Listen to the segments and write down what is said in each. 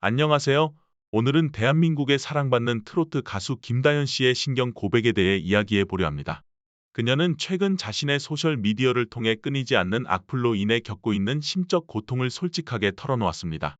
안녕하세요. 오늘은 대한민국의 사랑받는 트로트 가수 김다현 씨의 신경 고백에 대해 이야기해 보려 합니다. 그녀는 최근 자신의 소셜 미디어를 통해 끊이지 않는 악플로 인해 겪고 있는 심적 고통을 솔직하게 털어놓았습니다.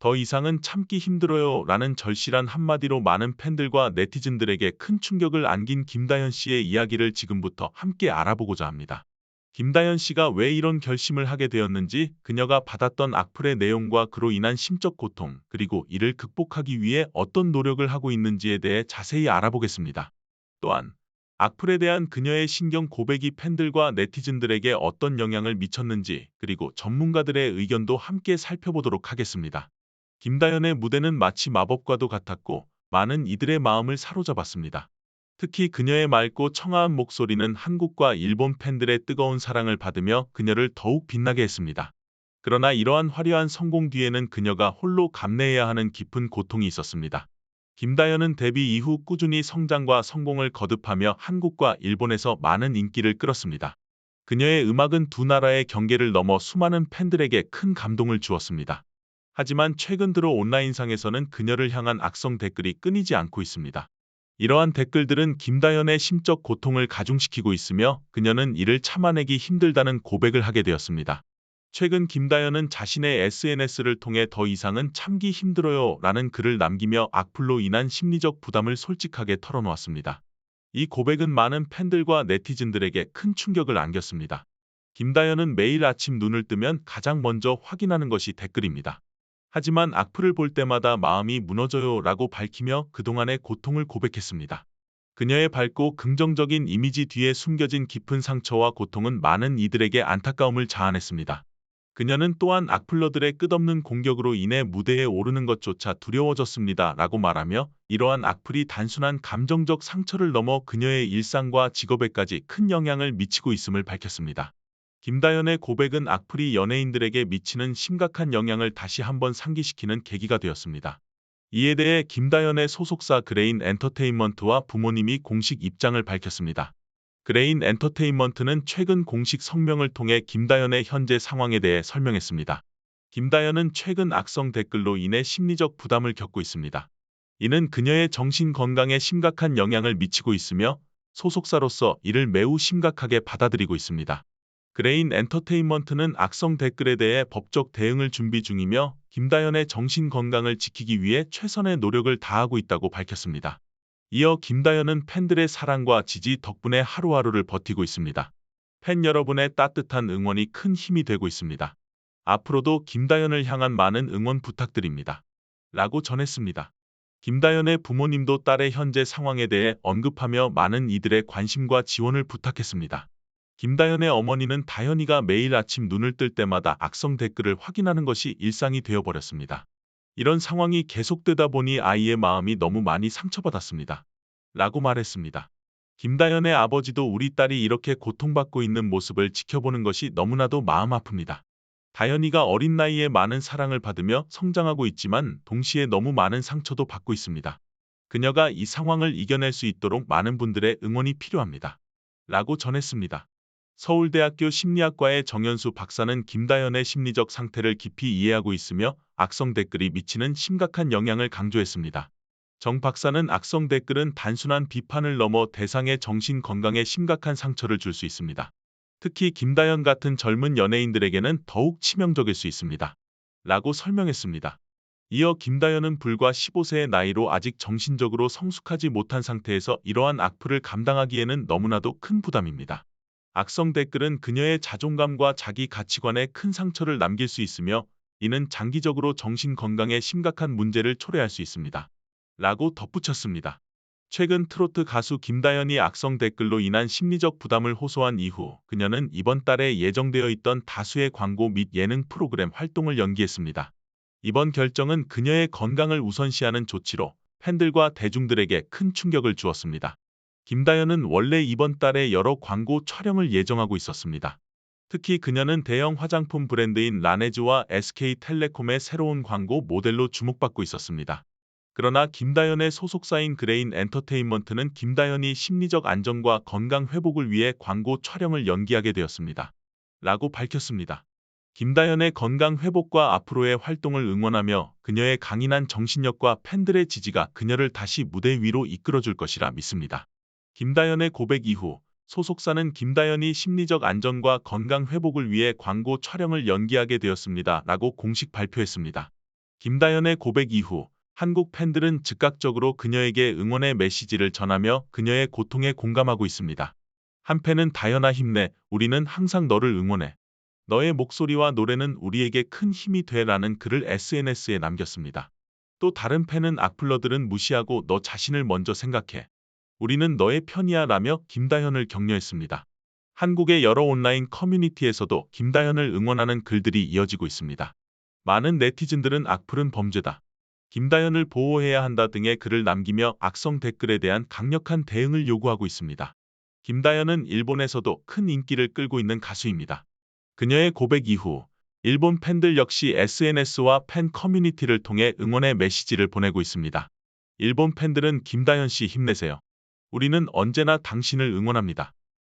더 이상은 참기 힘들어요 라는 절실한 한마디로 많은 팬들과 네티즌들에게 큰 충격을 안긴 김다현 씨의 이야기를 지금부터 함께 알아보고자 합니다. 김다현 씨가 왜 이런 결심을 하게 되었는지, 그녀가 받았던 악플의 내용과 그로 인한 심적 고통, 그리고 이를 극복하기 위해 어떤 노력을 하고 있는지에 대해 자세히 알아보겠습니다. 또한 악플에 대한 그녀의 신경 고백이 팬들과 네티즌들에게 어떤 영향을 미쳤는지, 그리고 전문가들의 의견도 함께 살펴보도록 하겠습니다. 김다현의 무대는 마치 마법과도 같았고, 많은 이들의 마음을 사로잡았습니다. 특히 그녀의 맑고 청아한 목소리는 한국과 일본 팬들의 뜨거운 사랑을 받으며 그녀를 더욱 빛나게 했습니다. 그러나 이러한 화려한 성공 뒤에는 그녀가 홀로 감내해야 하는 깊은 고통이 있었습니다. 김다현은 데뷔 이후 꾸준히 성장과 성공을 거듭하며 한국과 일본에서 많은 인기를 끌었습니다. 그녀의 음악은 두 나라의 경계를 넘어 수많은 팬들에게 큰 감동을 주었습니다. 하지만 최근 들어 온라인상에서는 그녀를 향한 악성 댓글이 끊이지 않고 있습니다. 이러한 댓글들은 김다현의 심적 고통을 가중시키고 있으며 그녀는 이를 참아내기 힘들다는 고백을 하게 되었습니다. 최근 김다현은 자신의 SNS를 통해 더 이상은 참기 힘들어요 라는 글을 남기며 악플로 인한 심리적 부담을 솔직하게 털어놓았습니다. 이 고백은 많은 팬들과 네티즌들에게 큰 충격을 안겼습니다. 김다현은 매일 아침 눈을 뜨면 가장 먼저 확인하는 것이 댓글입니다. 하지만 악플을 볼 때마다 마음이 무너져요 라고 밝히며 그동안의 고통을 고백했습니다. 그녀의 밝고 긍정적인 이미지 뒤에 숨겨진 깊은 상처와 고통은 많은 이들에게 안타까움을 자아냈습니다. 그녀는 또한 악플러들의 끝없는 공격으로 인해 무대에 오르는 것조차 두려워졌습니다. 라고 말하며 이러한 악플이 단순한 감정적 상처를 넘어 그녀의 일상과 직업에까지 큰 영향을 미치고 있음을 밝혔습니다. 김다현의 고백은 악플이 연예인들에게 미치는 심각한 영향을 다시 한번 상기시키는 계기가 되었습니다. 이에 대해 김다현의 소속사 그레인 엔터테인먼트와 부모님이 공식 입장을 밝혔습니다. 그레인 엔터테인먼트는 최근 공식 성명을 통해 김다현의 현재 상황에 대해 설명했습니다. 김다현은 최근 악성 댓글로 인해 심리적 부담을 겪고 있습니다. 이는 그녀의 정신 건강에 심각한 영향을 미치고 있으며 소속사로서 이를 매우 심각하게 받아들이고 있습니다. 그레인 엔터테인먼트는 악성 댓글에 대해 법적 대응을 준비 중이며 김다현의 정신 건강을 지키기 위해 최선의 노력을 다하고 있다고 밝혔습니다. 이어 김다현은 팬들의 사랑과 지지 덕분에 하루하루를 버티고 있습니다. 팬 여러분의 따뜻한 응원이 큰 힘이 되고 있습니다. 앞으로도 김다현을 향한 많은 응원 부탁드립니다. 라고 전했습니다. 김다현의 부모님도 딸의 현재 상황에 대해 언급하며 많은 이들의 관심과 지원을 부탁했습니다. 김다현의 어머니는 다현이가 매일 아침 눈을 뜰 때마다 악성 댓글을 확인하는 것이 일상이 되어버렸습니다. 이런 상황이 계속되다 보니 아이의 마음이 너무 많이 상처받았습니다. 라고 말했습니다. 김다현의 아버지도 우리 딸이 이렇게 고통받고 있는 모습을 지켜보는 것이 너무나도 마음 아픕니다. 다현이가 어린 나이에 많은 사랑을 받으며 성장하고 있지만 동시에 너무 많은 상처도 받고 있습니다. 그녀가 이 상황을 이겨낼 수 있도록 많은 분들의 응원이 필요합니다. 라고 전했습니다. 서울대학교 심리학과의 정현수 박사는 김다현의 심리적 상태를 깊이 이해하고 있으며 악성 댓글이 미치는 심각한 영향을 강조했습니다. 정 박사는 악성 댓글은 단순한 비판을 넘어 대상의 정신 건강에 심각한 상처를 줄 수 있습니다. 특히 김다현 같은 젊은 연예인들에게는 더욱 치명적일 수 있습니다. 라고 설명했습니다. 이어 김다현은 불과 15세의 나이로 아직 정신적으로 성숙하지 못한 상태에서 이러한 악플을 감당하기에는 너무나도 큰 부담입니다. 악성 댓글은 그녀의 자존감과 자기 가치관에 큰 상처를 남길 수 있으며 이는 장기적으로 정신 건강에 심각한 문제를 초래할 수 있습니다. 라고 덧붙였습니다. 최근 트로트 가수 김다현이 악성 댓글로 인한 심리적 부담을 호소한 이후 그녀는 이번 달에 예정되어 있던 다수의 광고 및 예능 프로그램 활동을 연기했습니다. 이번 결정은 그녀의 건강을 우선시하는 조치로 팬들과 대중들에게 큰 충격을 주었습니다. 김다현은 원래 이번 달에 여러 광고 촬영을 예정하고 있었습니다. 특히 그녀는 대형 화장품 브랜드인 라네즈와 SK텔레콤의 새로운 광고 모델로 주목받고 있었습니다. 그러나 김다현의 소속사인 그레인 엔터테인먼트는 김다현이 심리적 안정과 건강 회복을 위해 광고 촬영을 연기하게 되었습니다. 라고 밝혔습니다. 김다현의 건강 회복과 앞으로의 활동을 응원하며 그녀의 강인한 정신력과 팬들의 지지가 그녀를 다시 무대 위로 이끌어줄 것이라 믿습니다. 김다현의 고백 이후 소속사는 김다현이 심리적 안정과 건강 회복을 위해 광고 촬영을 연기하게 되었습니다. 라고 공식 발표했습니다. 김다현의 고백 이후 한국 팬들은 즉각적으로 그녀에게 응원의 메시지를 전하며 그녀의 고통에 공감하고 있습니다. 한 팬은 다현아 힘내, 우리는 항상 너를 응원해. 너의 목소리와 노래는 우리에게 큰 힘이 돼라는 글을 SNS에 남겼습니다. 또 다른 팬은 악플러들은 무시하고 너 자신을 먼저 생각해. 우리는 너의 편이야 라며 김다현을 격려했습니다. 한국의 여러 온라인 커뮤니티에서도 김다현을 응원하는 글들이 이어지고 있습니다. 많은 네티즌들은 악플은 범죄다. 김다현을 보호해야 한다 등의 글을 남기며 악성 댓글에 대한 강력한 대응을 요구하고 있습니다. 김다현은 일본에서도 큰 인기를 끌고 있는 가수입니다. 그녀의 고백 이후 일본 팬들 역시 SNS와 팬 커뮤니티를 통해 응원의 메시지를 보내고 있습니다. 일본 팬들은 김다현 씨 힘내세요. 우리는 언제나 당신을 응원합니다.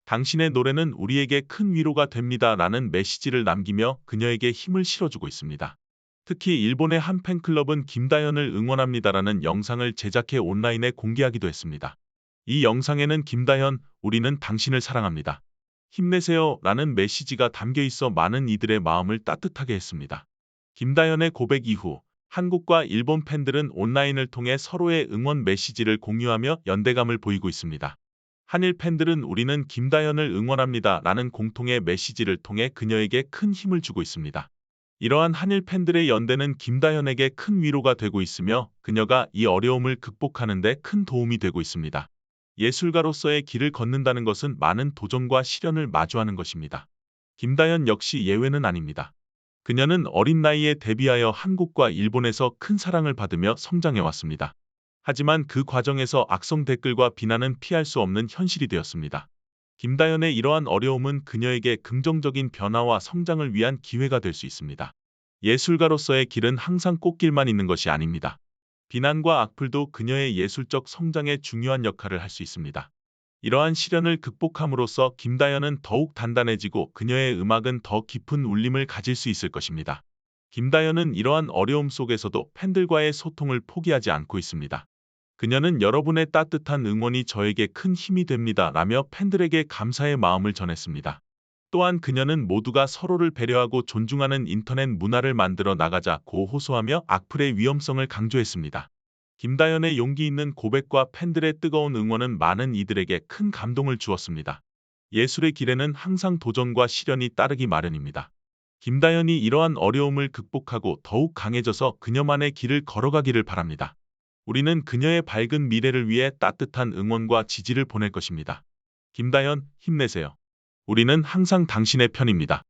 당신의 노래는 우리에게 큰 위로가 됩니다. 라는 메시지를 남기며 그녀에게 힘을 실어주고 있습니다. 특히 일본의 한 팬클럽은 김다현을 응원합니다라는 영상을 제작해 온라인에 공개하기도 했습니다. 이 영상에는 김다현, 우리는 당신을 사랑합니다. 힘내세요 라는 메시지가 담겨 있어 많은 이들의 마음을 따뜻하게 했습니다. 김다현의 고백 이후 한국과 일본 팬들은 온라인을 통해 서로의 응원 메시지를 공유하며 연대감을 보이고 있습니다. 한일 팬들은 우리는 김다현을 응원합니다 라는 공통의 메시지를 통해 그녀에게 큰 힘을 주고 있습니다. 이러한 한일 팬들의 연대는 김다현에게 큰 위로가 되고 있으며 그녀가 이 어려움을 극복하는 데 큰 도움이 되고 있습니다. 예술가로서의 길을 걷는다는 것은 많은 도전과 시련을 마주하는 것입니다. 김다현 역시 예외는 아닙니다. 그녀는 어린 나이에 데뷔하여 한국과 일본에서 큰 사랑을 받으며 성장해 왔습니다. 하지만 그 과정에서 악성 댓글과 비난은 피할 수 없는 현실이 되었습니다. 김다현의 이러한 어려움은 그녀에게 긍정적인 변화와 성장을 위한 기회가 될 수 있습니다. 예술가로서의 길은 항상 꽃길만 있는 것이 아닙니다. 비난과 악플도 그녀의 예술적 성장에 중요한 역할을 할 수 있습니다. 이러한 시련을 극복함으로써 김다현은 더욱 단단해지고 그녀의 음악은 더 깊은 울림을 가질 수 있을 것입니다. 김다현은 이러한 어려움 속에서도 팬들과의 소통을 포기하지 않고 있습니다. 그녀는 여러분의 따뜻한 응원이 저에게 큰 힘이 됩니다. 라며 팬들에게 감사의 마음을 전했습니다. 또한 그녀는 모두가 서로를 배려하고 존중하는 인터넷 문화를 만들어 나가자고 호소하며 악플의 위험성을 강조했습니다. 김다현의 용기 있는 고백과 팬들의 뜨거운 응원은 많은 이들에게 큰 감동을 주었습니다. 예술의 길에는 항상 도전과 시련이 따르기 마련입니다. 김다현이 이러한 어려움을 극복하고 더욱 강해져서 그녀만의 길을 걸어가기를 바랍니다. 우리는 그녀의 밝은 미래를 위해 따뜻한 응원과 지지를 보낼 것입니다. 김다현, 힘내세요. 우리는 항상 당신의 편입니다.